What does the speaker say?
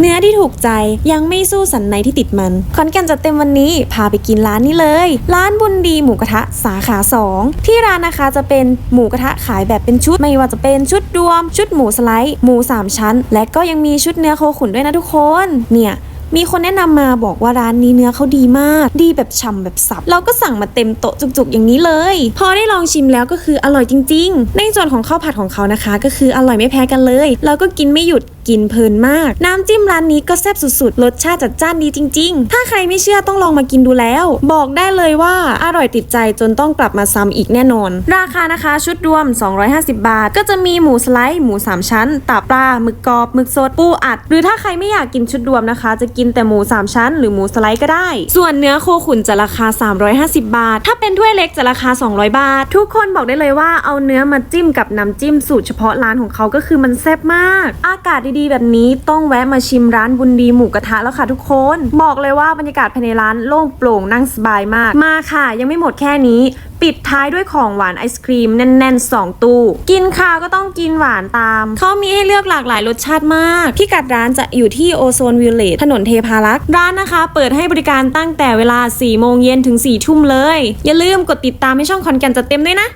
เนื้อที่ถูกใจยังไม่สู้สันในที่ติดมันขอนแก่นจัดเต็มวันนี้พาไปกินร้านนี้เลย ร้านบุญดีหมูกระทะสาขา 2 ที่ร้านนะคะจะเป็นหมูกระทะขายแบบเป็นชุด ไม่ว่าจะเป็นชุดรวม ชุดหมูสไลด์ หมู 3 ชั้น และก็ยังมีชุดเนื้อโคขุนด้วยนะทุกคน เนี่ยมีคนแนะนำมาบอกว่าร้านนี้เนื้อเขาดีมาก ดีแบบฉ่ำแบบสับ เราก็สั่งมาเต็มโต๊ะจุกๆ อย่างนี้เลย พอได้ลองชิมแล้วก็คืออร่อยจริง ๆ ในส่วนของข้าวผัดของเขานะคะ ก็คืออร่อยไม่แพ้กันเลย เราก็กินไม่หยุด กินเพลินมาก น้ำจิ้มร้านนี้ก็แซ่บสุดๆ รสชาติจัดจ้านดีจริง ๆ ถ้าใครไม่เชื่อต้องลองมากินดูแล้ว บอกได้เลยว่าอร่อยติดใจจนต้องกลับมาซ้ำอีกแน่นอน ราคานะคะชุดรวม 250 บาท ก็จะมีหมูสไลด์หมู 3 ชั้นตับปลาหมึกกรอบหมึกสดปูอัด หรือถ้าใครไม่อยากกินชุดรวมนะคะ จะกินแต่หมู 3 ชั้น หรือหมูสไลด์ก็ได้ ส่วนเนื้อโคขุนจะราคา 350 บาท ถ้าเป็นถ้วยเล็กจะราคา 200 บาท ทุกคนบอกได้เลยว่าเอาเนื้อมาจิ้มกับน้ำจิ้มสูตรเฉพาะร้านของเขาก็คือมันแซ่บมาก อากาศดีๆ แบบนี้ต้องแวะมาชิมร้านบุญดีหมูกระทะแล้วค่ะทุกคน บอกเลยว่าบรรยากาศภายในร้านโล่งโปร่งนั่งสบายมาก มาค่ะ ยังไม่หมดแค่นี้ ปิดท้ายด้วยของหวานไอศครีมแน่น ๆ 2 ตู้ กินข้าวก็ต้องกินหวานตาม เขามีให้เลือกหลากหลายรสชาติมาก พิกัดร้านจะอยู่ที่โอโซนวิลเลจถนนเทพารักษ์ร้านนะคะ เปิดให้บริการตั้งแต่เวลา4โมงเย็นถึง4ทุ่มเลย อย่าลืมกดติดตามให้ช่องคอนแกนจัดเต็มด้วยนะ